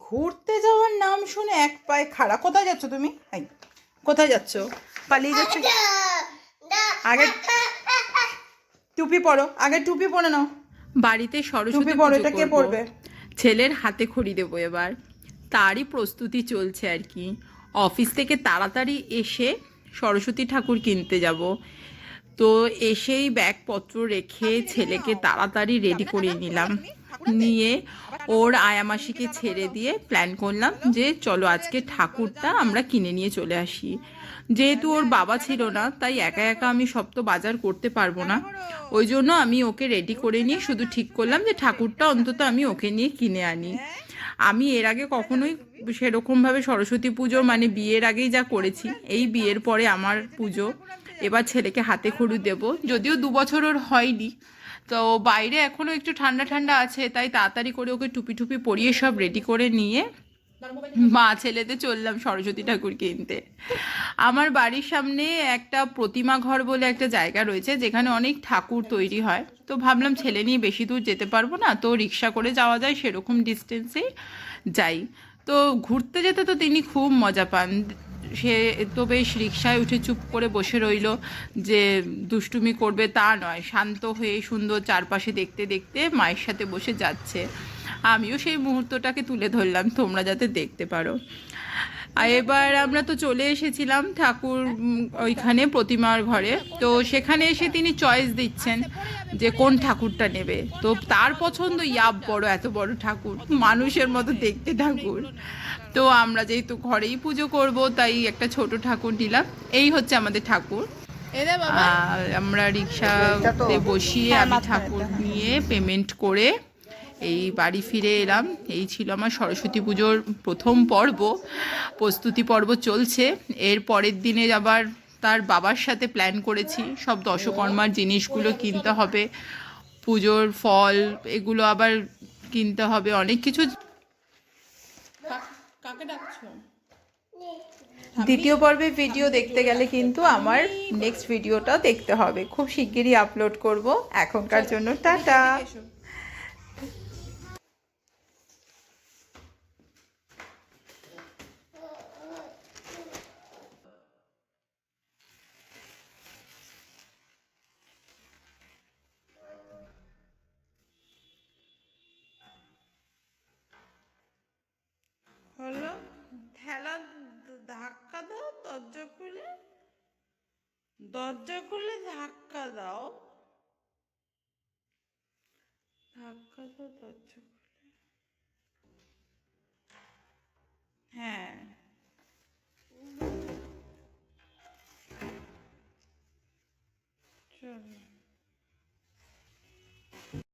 ঘুরতে যাওয়ার নাম শুনে এক পায়ে খাড়া। কোথায় যাচ্ছ তুমি? এই কোথায় যাচ্ছ? পালিয়ে যাচ্ছ? আগে টুপি পরো আগে টুপি পরে নাও। বাড়িতে সরস্বতী পরো এটা কে। পরবে? ছেলের হাতে খড়ি দেবো এবার। তারই প্রস্তুতি চলছে আর কি। অফিস থেকে তাড়াতাড়ি এসে সরস্বতী ঠাকুর কিনতে যাব। তো এসেই ব্যাগপত্র রেখে ছেলেকে তাড়াতাড়ি রেডি করিয়ে নিলাম। নিয়ে ওর আয়ামাসিকে ছেড়ে দিয়ে প্ল্যান করলাম যে চলো আজকে ঠাকুরটা আমরা কিনে নিয়ে চলে আসি। যেহেতু ওর বাবা ছিল না তাই একা একা আমি সব তো বাজার করতে পারব না। ওই জন্য আমি ওকে রেডি করে নিয়ে শুধু ঠিক করলাম যে ঠাকুরটা অন্তত আমি ওকে নিয়ে কিনে আনি। আমি এর আগে কখনোই সেরকমভাবে সরস্বতী পুজো মানে বিয়ের আগেই যা করেছি এই বিয়ের পরে আমার পুজো। এবার ছেলেকে হাতে খড়ু দেব। যদিও দু বছর ওর হয়নি তো বাইরে এখনও একটু ঠান্ডা ঠান্ডা আছে, তাই তাড়াতাড়ি করে ওকে টুপি টুপি পরিয়ে সব রেডি করে নিয়ে মা ছেলেতে চললাম সরস্বতী ঠাকুর কিনতে। আমার বাড়ির সামনে একটা প্রতিমা ঘর বলে একটা জায়গা রয়েছে, যেখানে অনেক ঠাকুর তৈরি হয়। তো ভাবলাম ছেলে নিয়ে বেশি দূর যেতে পারব না, তো রিক্সা করে যাওয়া যায়, সেরকম ডিস্টেন্সেই যাই। তো ঘুরতে যেতে তো তিনি খুব মজা পান। সে তো বেশ রিক্সায় উঠে চুপ করে বসে রইল যে দুষ্টুমি করবে তা নয়, শান্ত হয়ে সুন্দর চারপাশে দেখতে দেখতে মায়ের সাথে বসে যাচ্ছে। আমিও সেই মুহূর্তটাকে তুলে ধরলাম, তোমরা যাতে দেখতে পারো। আর এবার আমরা তো চলে এসেছিলাম ঠাকুর ওইখানে প্রতিমার ঘরে। তো সেখানে এসে তিনি চয়েস দিচ্ছেন যে কোন ঠাকুরটা নেবে। তো তার পছন্দ ইয়াব বড় এত বড় ঠাকুর মানুষের মতো দেখতে ঠাকুর। তো আমরা যেহেতু ঘরেই পুজো করব তাই একটা ছোট ঠাকুর নিলাম। এই হচ্ছে আমাদের ঠাকুর। আর আমরা রিক্সাতে বসিয়ে আমি ঠাকুর নিয়ে পেমেন্ট করে এই বাড়ি ফিরে এলাম। এই ছিল আমার সরস্বতী পুজোর প্রথম পর্ব। প্রস্তুতি পর্ব চলছে। এর পরের দিনে আবার তার বাবার সাথে প্ল্যান করেছি। সব দশকর্মার জিনিসগুলো কিনতে হবে। পুজোর ফল এগুলো আবার কিনতে হবে। অনেক কিছু কাকে ডাকছো? দ্বিতীয় পর্বে ভিডিও দেখতে গেলে কিন্তু আমার নেক্সট ভিডিওটা দেখতে হবে। খুব শিগগিরই আপলোড করব। এখনকার জন্য টাটা। ধাক্কা দাও দরজা খুলে। দরজা খুলে ধাক্কা দাও। ধাক্কা দাও দরজা খুলে। হ্যাঁ। চলো।